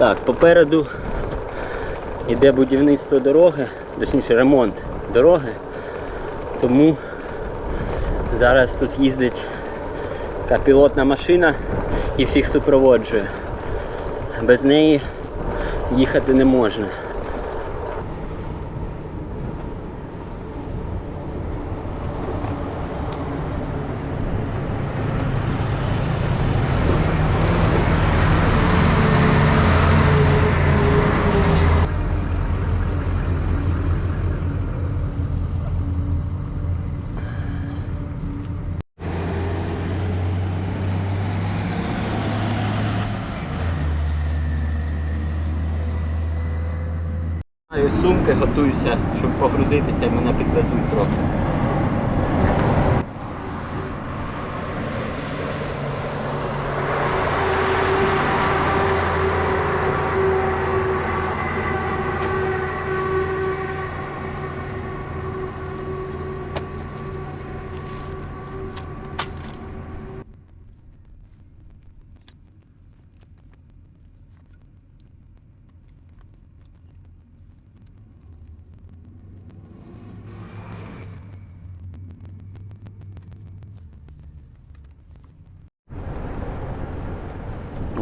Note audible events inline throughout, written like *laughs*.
Так, попереду йде будівництво дороги, точніше ремонт дороги. Тому зараз тут їздить така пілотна машина і всіх супроводжує. Без неї їхати не можна. Маю сумки, готуюся, щоб погрузитися і мене підвезуть трохи.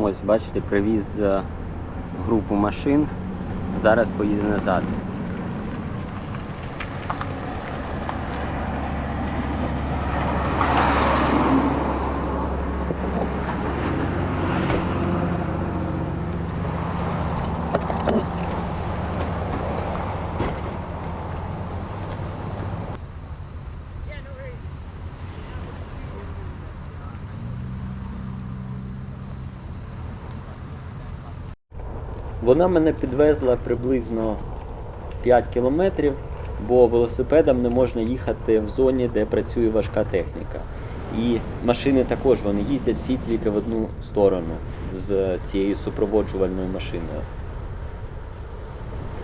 Ось, бачите, привіз е, групу машин. Зараз поїде назад. Вона мене підвезла приблизно 5 кілометрів, бо велосипедом не можна їхати в зоні, де працює важка техніка. І машини також вони їздять всі тільки в одну сторону з цією супроводжувальною машиною.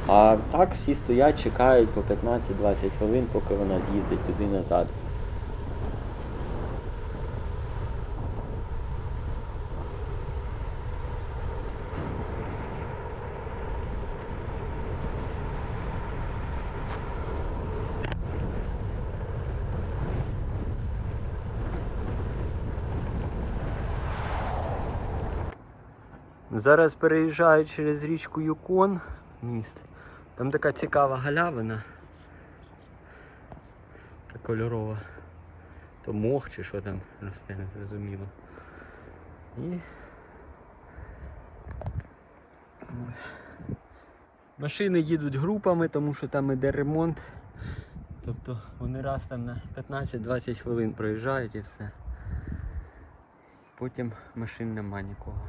А так всі стоять, чекають по 15-20 хвилин, поки вона з'їздить туди назад. Зараз переїжджаю через річку Юкон міст. Там така цікава галявина. Така кольорова. То мох чи що там росте, не зрозуміло. І. Машини їдуть групами, тому що там іде ремонт. Тобто вони раз там на 15-20 хвилин проїжджають і все. Потім машин нема нікого.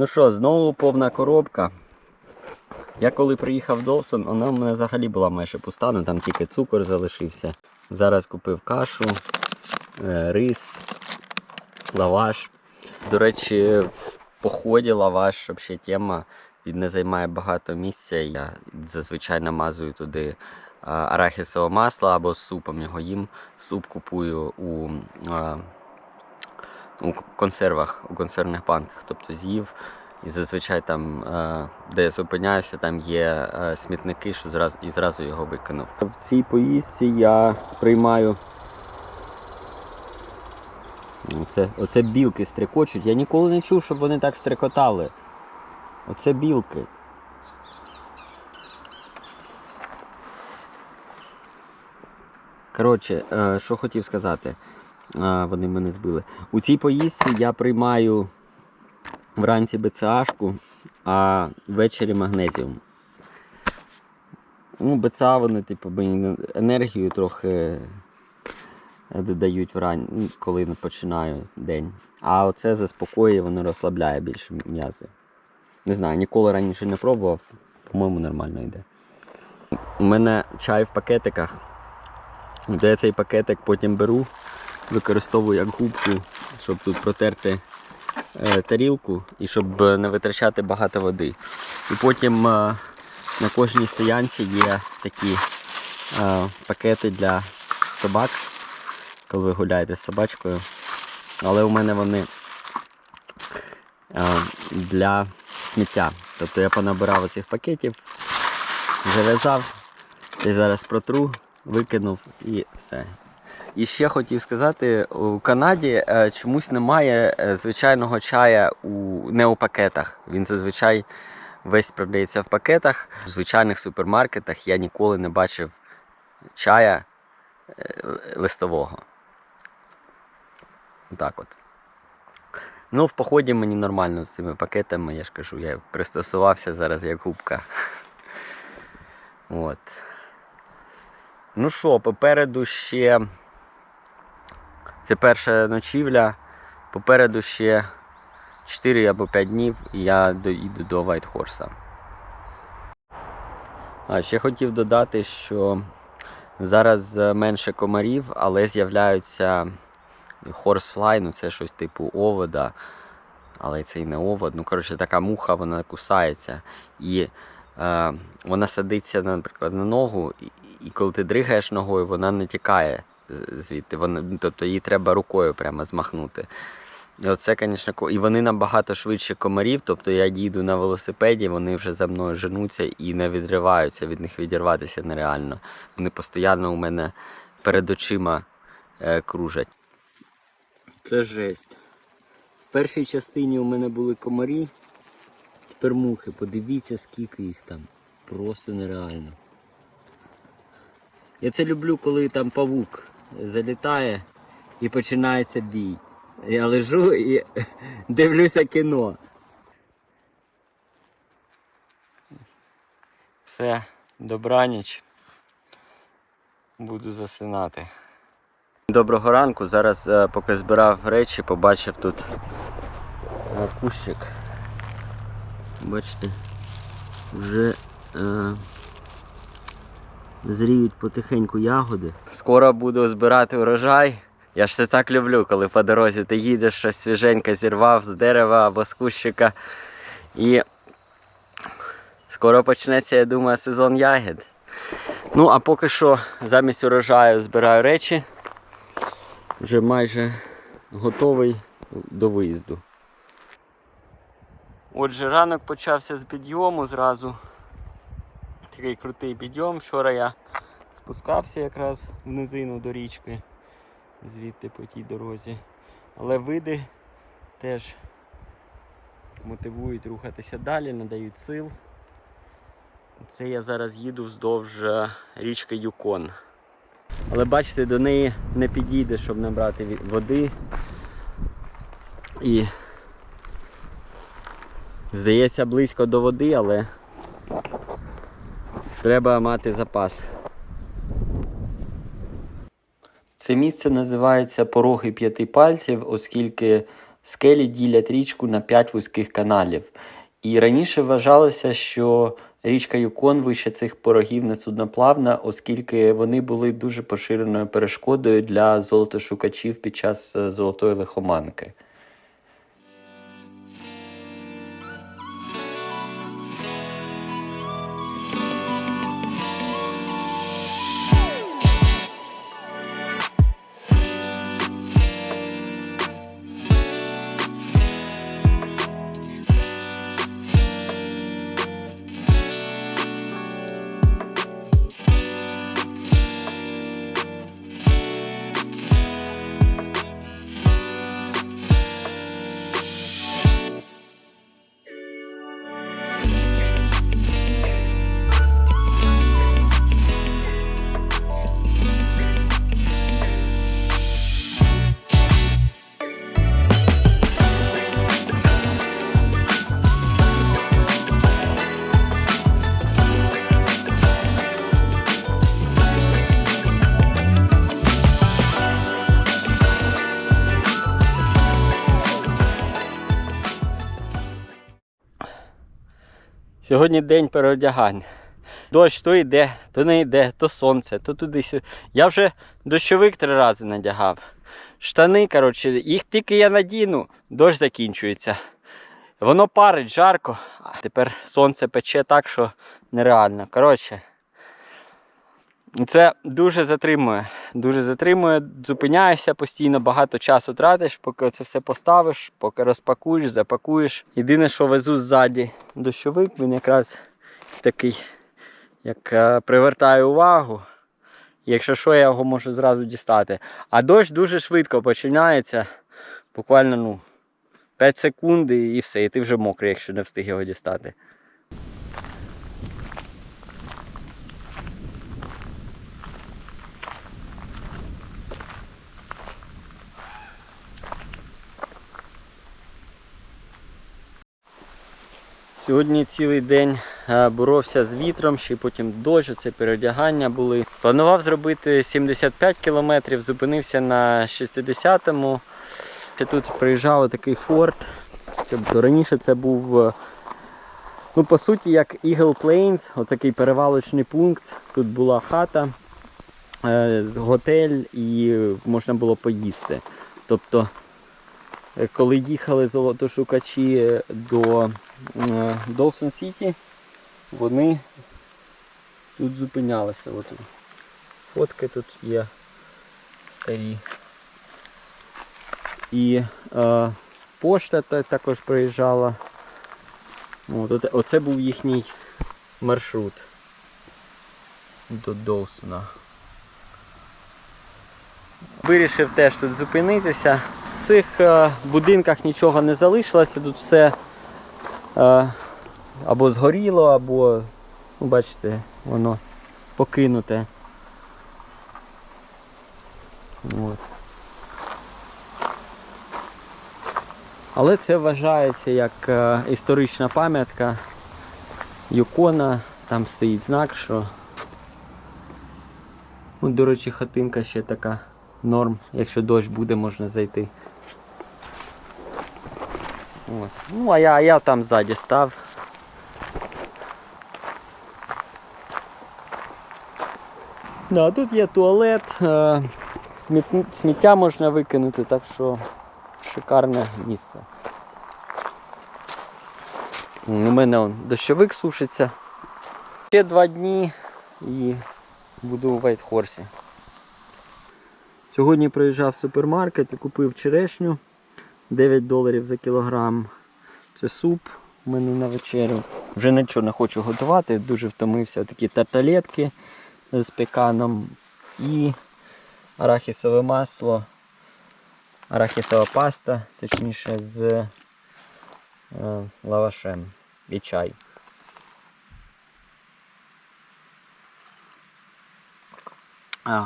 Ну що, знову повна коробка. Я коли приїхав в Довсон, вона в мене взагалі була майже пуста, ну там тільки цукор залишився. Зараз купив кашу, е, рис, лаваш. До речі, в поході лаваш взагалі тема. Він не займає багато місця. Я зазвичай намазую туди арахісове масло або супом його їм. Суп купую у, а, у консервах, у консервних банках. Тобто з'їв. І зазвичай там, е, де я зупиняюся, там є е, смітники, що зразу і зразу його викинув. В цій поїздці я приймаю. Оце, оце білки стрекочуть. Я ніколи не чув, щоб вони так стрекотали. Оце білки. Коротше, е, що хотів сказати, Е, вони мене збили. У цій поїздці я приймаю вранці БЦАшку, а ввечері магнезіум. Ну, БЦА вони, типу, мені енергію трохи додають врань, ну, коли починаю день. А оце заспокоює, воно розслабляє більше м'язи. Не знаю, ніколи раніше не пробував, по-моєму, нормально йде. У мене чай в пакетиках. Де цей пакетик потім беру, використовую як губку, щоб тут протерти е, тарілку і щоб е, не витрачати багато води. І потім е, на кожній стоянці є такі пакети для собак, коли ви гуляєте з собачкою. Але у мене вони для сміття. Тобто я понабирав оцих пакетів, зав'язав і зараз протру, викинув і все. І ще хотів сказати, у Канаді е, чомусь немає е, звичайного чая у, не у пакетах. Він зазвичай весь продається в пакетах. В звичайних супермаркетах я ніколи не бачив чая е, листового. Так от. Ну, в поході мені нормально з цими пакетами, я ж кажу, я пристосувався зараз як губка. *laughs* От. Ну що, попереду ще. Це перша ночівля. Попереду ще 4 або 5 днів і я доїду до Вайтхорса. А ще хотів додати, що зараз менше комарів, але з'являються хорсфлай, ну це щось типу овода. Але це і не овод. Ну, коротше, така муха, вона кусається. І е, вона садиться, наприклад, на ногу, і, і коли ти дригаєш ногою, вона не тікає звідти. Вона, ну, тобто її треба рукою прямо змахнути. І оце, звісно, і вони набагато швидше комарів. Тобто я їду на велосипеді, вони вже за мною женуться і не відриваються, від них відірватися нереально. Вони постійно у мене перед очима е, кружать. Це жесть. В першій частині у мене були комарі, тепер мухи. Подивіться, скільки їх там. Просто нереально. Я це люблю, коли там павук залітає і починається бій. Я лежу і *laughs* дивлюся кіно. Все, добраніч. Буду засинати. Доброго ранку. Зараз, е, поки збирав речі, побачив тут е, кущик. Бачите, вже е, зріють потихеньку ягоди. Скоро буду збирати урожай. Я ж це так люблю, коли по дорозі ти їдеш, щось свіженьке зірвав з дерева або з кущика. І скоро почнеться, я думаю, сезон ягід. Ну, а поки що замість урожаю збираю речі. Вже майже готовий до виїзду. Отже, ранок почався з підйому зразу. Такий крутий підйом. Вчора я спускався якраз в низину до річки, звідти по тій дорозі. Але види теж мотивують рухатися далі, надають сил. Це я зараз їду вздовж е, річки Юкон. Але бачите, до неї не підійде, щоб набрати води. І здається близько до води, але треба мати запас. Це місце називається Пороги п'яти пальців, оскільки скелі ділять річку на п'ять вузьких каналів. І раніше вважалося, що річка Юкон вище цих порогів не судноплавна, оскільки вони були дуже поширеною перешкодою для золотошукачів під час е, золотої лихоманки. Сьогодні день переодягань. Дощ то йде, то не йде, то сонце, то туди. Я вже дощовик три рази надягав. Штани, коротше, їх тільки я надіну, дощ закінчується. Воно парить, жарко, а тепер сонце пече так, що нереально. Коротше, Це дуже затримує. Дуже затримує, зупиняєшся постійно, багато часу тратиш, поки це все поставиш, поки розпакуєш, запакуєш. Єдине, що везу ззаді дощовик, він якраз такий, як е, привертає увагу. Якщо що, я його можу зразу дістати. А дощ дуже швидко починається. Буквально ну, 5 секунд і і все, і ти вже мокрий, якщо не встиг його дістати. Сьогодні цілий день е, боровся з вітром, ще й потім дощ, це переодягання були. Планував зробити 75 кілометрів, зупинився на 60-му. Ще Тут приїжджав такий форт. Тобто раніше це був, е, ну, по суті, як Eagle Plains, отакий перевалочний пункт. Тут була хата, е, готель і можна було поїсти. Тобто, коли їхали золотошукачі до Доусон Сіті, вони тут зупинялися. От фотки тут є старі. І е, пошта та- також приїжджала. От, оце, був їхній маршрут до Доусона. Вирішив теж тут зупинитися. В цих е, будинках нічого не залишилося, тут все е, або згоріло, або, ну, бачите, воно покинуте. От. Але це вважається як е, історична пам'ятка Юкона. Там стоїть знак, що. Ну, до речі, хатинка ще така норм. Якщо дощ буде, можна зайти. От. Ну, а я, а я там ззаді став. Да, тут є туалет, е, сміття можна викинути, так що шикарне місце. У мене он дощовик сушиться. Ще два дні і буду у Вайтхорсі. Сьогодні приїжджав в супермаркет і купив черешню 9 доларів за кілограм. Це суп у мене на вечерю. Вже нічого не хочу готувати, дуже втомився. Такі тарталетки з пеканом і арахісове масло, арахісова паста, точніше з е, лавашем і чай.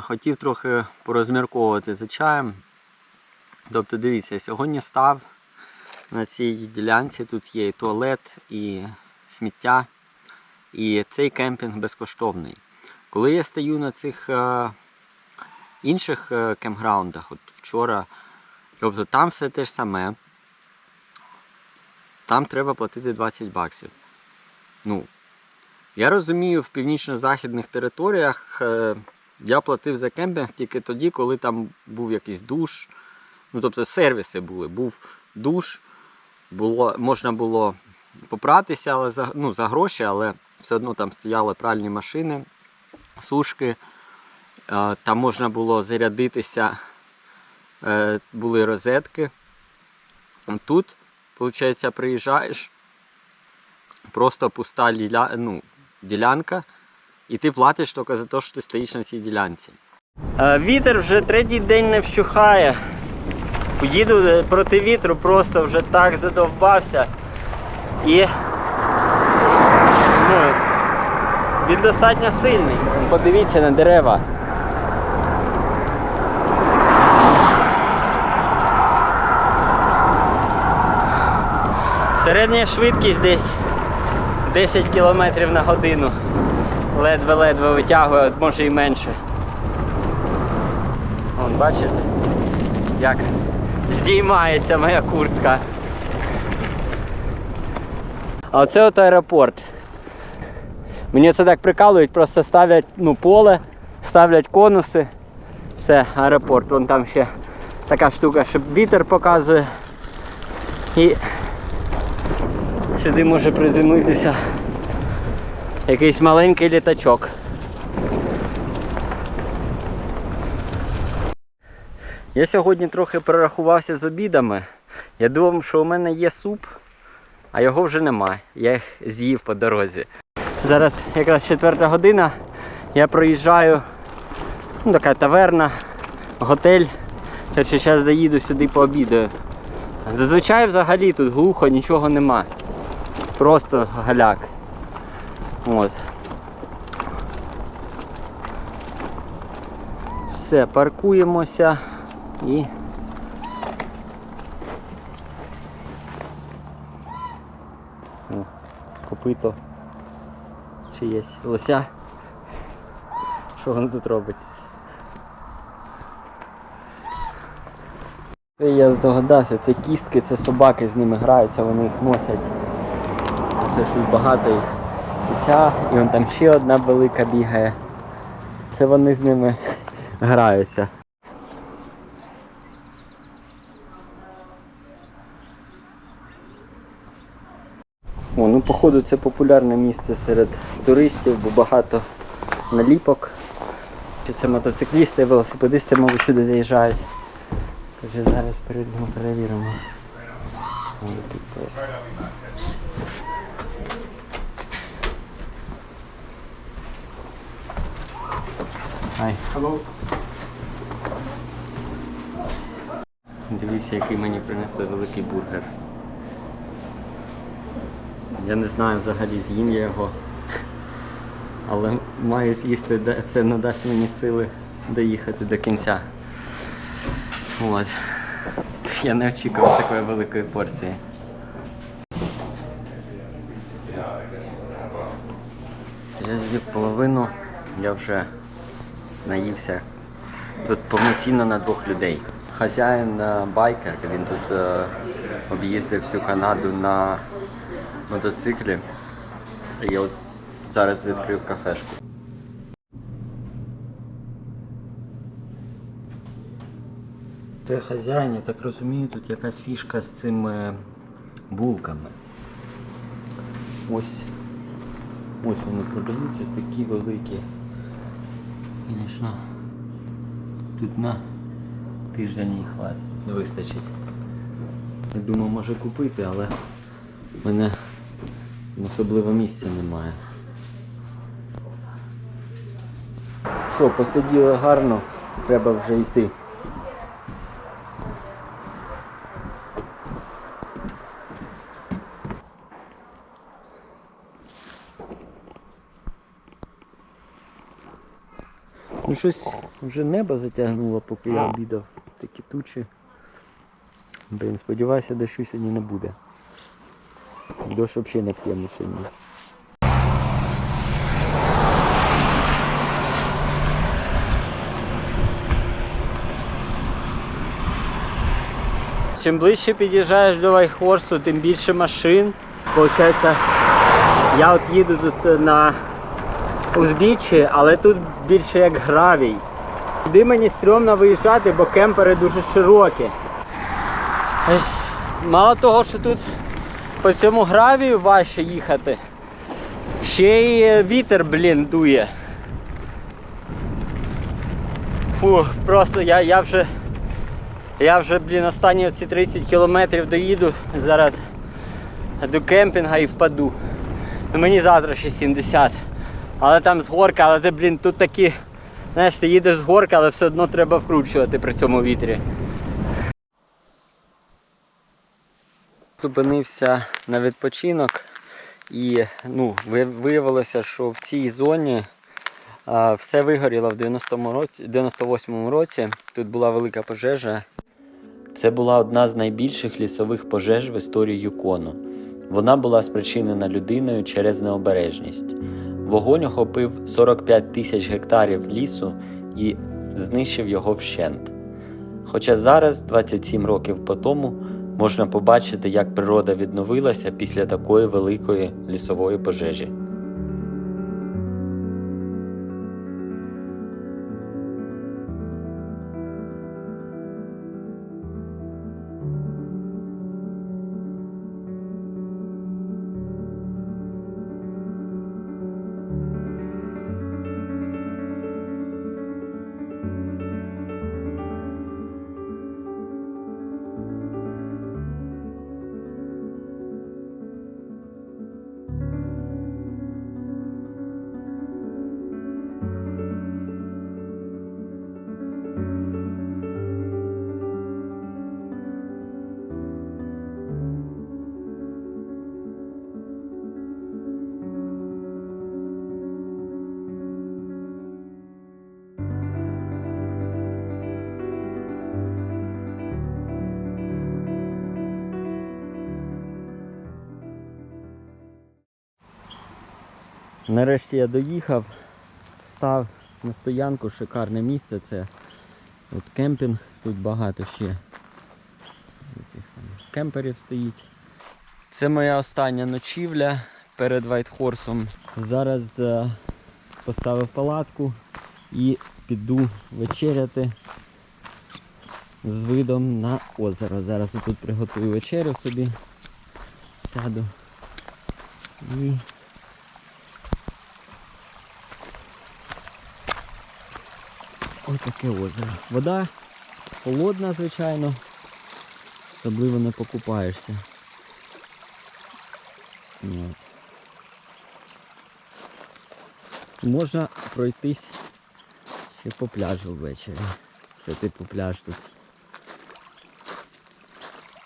Хотів трохи порозмірковувати за чаєм. Тобто, дивіться, сьогодні став на цій ділянці, тут є і туалет, і сміття, і цей кемпінг безкоштовний. Коли я стою на цих е, інших е, кемпграундах, от вчора, тобто там все те ж саме, там треба платити 20 баксів. Ну, я розумію, в північно-західних територіях е, я платив за кемпінг тільки тоді, коли там був якийсь душ. Ну, тобто сервіси були. Був душ, було, можна було попратися але за, ну, за гроші, але все одно там стояли пральні машини, сушки. Е, Там можна було зарядитися, е, були розетки. Тут, виходить, приїжджаєш, просто пуста ліля, ну, ділянка, і ти платиш тільки за те, що ти стоїш на цій ділянці. Вітер вже третій день не вщухає. Їду проти вітру, просто вже так задовбався. І ну, він достатньо сильний. Подивіться на дерева. Середня швидкість десь 10 км на годину. Ледве-ледве витягує, може і менше. Вон, бачите, як здіймається моя куртка. А оце от аеропорт. Мені це так прикалують, просто ставлять ну, поле, ставлять конуси. Все, аеропорт. Вон там ще така штука, щоб вітер показує. І сюди може приземлитися якийсь маленький літачок. Я сьогодні трохи перерахувався з обідами. Я думав, що у мене є суп, а його вже немає. Я їх з'їв по дорозі. Зараз якраз четверта година. Я проїжджаю. Ну, така таверна, готель. Короче, зараз заїду сюди пообідаю. Зазвичай взагалі тут глухо, нічого нема. Просто галяк. От. Все, паркуємося і. О. Чи є лося? Що воно тут робить? Це я здогадався, це кістки, це собаки з ними граються, вони їх носять. Це тут багато їх. Ця, і вон там ще одна велика бігає. Це вони з ними *laughs* граються. Походу це популярне місце серед туристів, бо багато наліпок. Це мотоциклісти, велосипедисти, мабуть, сюди заїжджають. Тож зараз перейдемо, перевіримо. Ай. Дивіться, який мені принесли великий бургер. Я не знаю взагалі з'їм я його. Але маю з'їсти, де- це надасть мені сили доїхати до кінця. От. Я не очікував такої великої порції. Я з'їв половину, я вже наївся. Тут повноцінно на двох людей. Хазяїн е, байкер, він тут е, об'їздив всю Канаду на мотоциклі. І я от зараз відкрив кафешку. Це хазяїн, я так розумію, тут якась фішка з цими булками. Ось ось вони продаються, такі великі. Звісно, тут на тиждень їх хватить, не вистачить. Я думаю, може купити, але в мене особливо місця немає. Що, посиділи гарно, треба вже йти. Ну щось вже небо затягнуло, поки я обідав. Такі тучі. Блін, сподіваюся, дощу сьогодні не буде. Дощ взагалі не в сьогодні. Чим ближче під'їжджаєш до Вайхорсу, тим більше машин. Получається, я от їду тут на узбіччі, але тут більше як гравій. Сюди мені стрьомно виїжджати, бо кемпери дуже широкі. Мало того, що тут по цьому гравію важче їхати, ще й вітер, блін, дує. Фу, просто я, я вже. Я вже, блін, останні оці 30 кілометрів доїду зараз до кемпінга і впаду. Ну, мені завтра ще 70. Але там з горки, але блін, тут такі. Знаєш, ти їдеш з горки, але все одно треба вкручувати при цьому вітрі. Зупинився на відпочинок і ну, виявилося, що в цій зоні а, все вигоріло в 90-му році, 98-му році. Тут була велика пожежа. Це була одна з найбільших лісових пожеж в історії Юкону. Вона була спричинена людиною через необережність. Вогонь охопив 45 тисяч гектарів лісу і знищив його вщент. Хоча зараз, 27 років по тому, можна побачити, як природа відновилася після такої великої лісової пожежі. Нарешті я доїхав, став на стоянку, шикарне місце. Це от кемпінг, тут багато ще кемперів стоїть. Це моя остання ночівля перед Вайтхорсом. Зараз е, поставив палатку і піду вечеряти з видом на озеро. Зараз тут приготую вечерю собі. Сяду. І ось таке озеро. Вода холодна, звичайно. Особливо не покупаєшся. От. Можна пройтись ще по пляжу ввечері. Це типу пляж тут.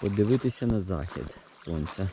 Подивитися на захід сонця.